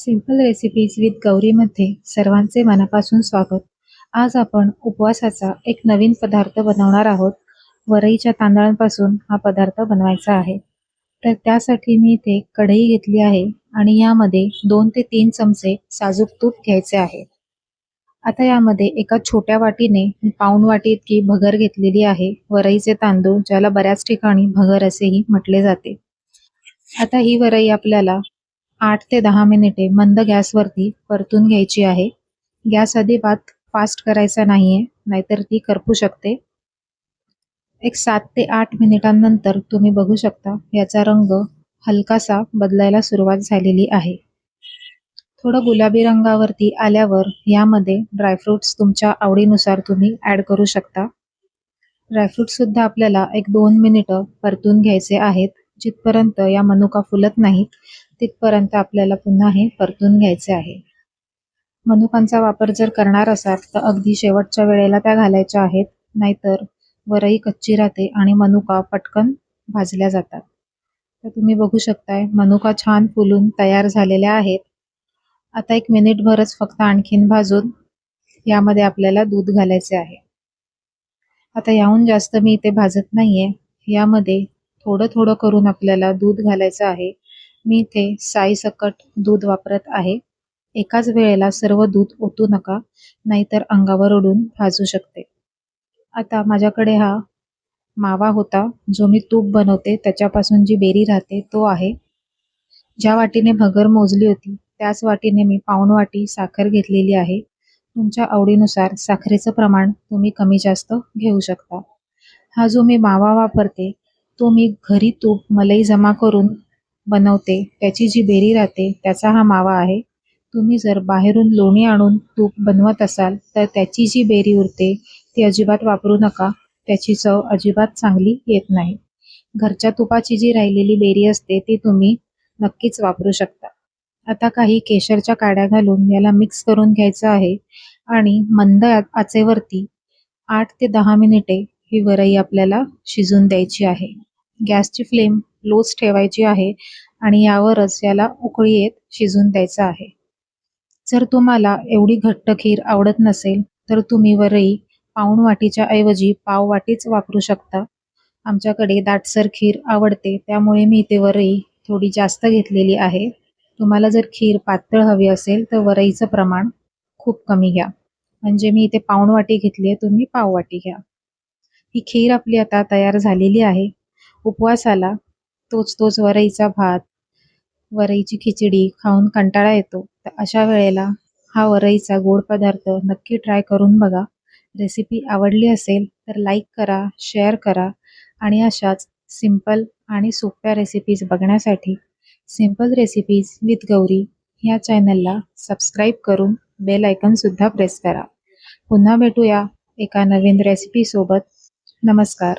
Simple recipes with गौरीमध्ये सर्वांचे मनापासून स्वागत. आज आपण उपवासाचा एक नवीन पदार्थ बनवणार आहोत. वरईच्या तांदळांपासून हा पदार्थ बनवायचा आहे. तर त्यासाठी मी इथे कढई घेतली आहे आणि यामध्ये दोन ते तीन चमचे साजूक तूप घ्यायचे आहे. आता यामध्ये एका छोट्या वाटीने पाऊण वाटी इतकी भगर घेतलेली आहे. वरईचे तांदूळ ज्याला बऱ्याच ठिकाणी भगर असेही म्हटले जाते. आता ही वरई आपल्याला आठ ते दहा मिनिटे मंद गॅसवरती परतून घ्यायची आहे. गॅस अजिबात फास्ट करायचा नाहीये नाहीतर ती करपू शकते. एक सात ते आठ मिनिटांनंतर तुम्ही बघू शकता याचा रंग हलकासा बदलायला सुरुवात झालेली आहे. थोडं गुलाबी रंगावरती आल्यावर यामध्ये ड्रायफ्रुट्स तुमच्या आवडीनुसार तुम्ही ऍड करू शकता. ड्रायफ्रुट्स सुद्धा आपल्याला एक दोन मिनिटं परतून घ्यायचे आहेत जिथपर्यंत या मनुका फुलत नाहीत. तिथपर्यंत आपल्याला पुन्हा हे परतून घ्यायचे आहे. मनुकांचा वापर जर करणार असाल तर अगदी शेवटच्या वेळेला त्या घालायच्या आहेत. नाहीतर वरही कच्ची राहते आणि मनुका पटकन भाजल्या जातात. तर तुम्ही बघू शकताय मनुका छान फुलून तयार झालेल्या आहेत. आता एक मिनिटभरच फक्त आणखीन भाजून यामध्ये आपल्याला दूध घालायचे आहे. आता याहून जास्त मी इथे भाजत नाहीये. यामध्ये थोडं थोडं करून आपल्याला दूध घालायचं आहे. मी इथे साईसकट दूध वापरत आहे. एकाच वेळेला सर्व दूध ओतू नका नाहीतर अंगावर उडून भाजू शकते. आता माझ्याकडे हा मावा होता जो मी तूप बनवते त्याच्यापासून जी बेरी राहते तो आहे. ज्या वाटीने भगर मोजली होती त्याच वाटीने मी पाऊण वाटी साखर घेतलेली आहे. तुमच्या आवडीनुसार साखरेचं प्रमाण तुम्ही कमी जास्त घेऊ शकता. हा जो मी मावा वापरते तो मी घरी तूप मलई जमा करून बनवते त्याची जी बेरी राहते त्याचा हा मावा आहे. तुम्ही जर बाहेरून लोणी आणून तूप बनवत असाल तर त्याची जी बेरी उरते ती अजिबात वापरू नका. त्याची चव अजिबात चांगली येत नाही. घरच्या तुपाची जी राहिलेली बेरी असते ती तुम्ही नक्कीच वापरू शकता. आता काही केशरच्या काड्या घालून याला मिक्स करून घ्यायचं आहे आणि मंद आचेवरती आठ ते दहा मिनिटे ही वरई आपल्याला शिजून द्यायची आहे. गॅसची फ्लेम लोच ठेवायची आहे. आणि यावरच याला उकळी येत शिजून द्यायचं आहे. जर तुम्हाला एवढी घट्ट खीर आवडत नसेल तर तुम्ही वरई पाऊण वाटीच्या ऐवजी पाव वाटीच वापरू शकता. आमच्याकडे दाटसर खीर आवडते त्यामुळे मी इथे वरई थोडी जास्त घेतलेली आहे. तुम्हाला जर खीर पातळ हवी असेल तर वरईचं प्रमाण खूप कमी घ्या. म्हणजे मी इथे पाऊण वाटी घेतली आहे तुम्ही पाव वाटी घ्या. ही खीर आपली आता तयार झालेली आहे. उपवासाला तोच तोच वरईचा भात वरईची खिचडी खाऊन कंटाळा येतो. तर अशा वेळेला हा वरईचा गोड पदार्थ नक्की ट्राय करून बघा. रेसिपी आवडली असेल तर लाईक करा शेअर करा आणि अशाच सिंपल आणि सोप्या रेसिपीज बघण्यासाठी सिंपल रेसिपीज विथ गौरी ह्या चॅनलला सबस्क्राईब करून बेल आयकनसुद्धा प्रेस करा. पुन्हा भेटूया एका नवीन रेसिपीसोबत नमस्कार.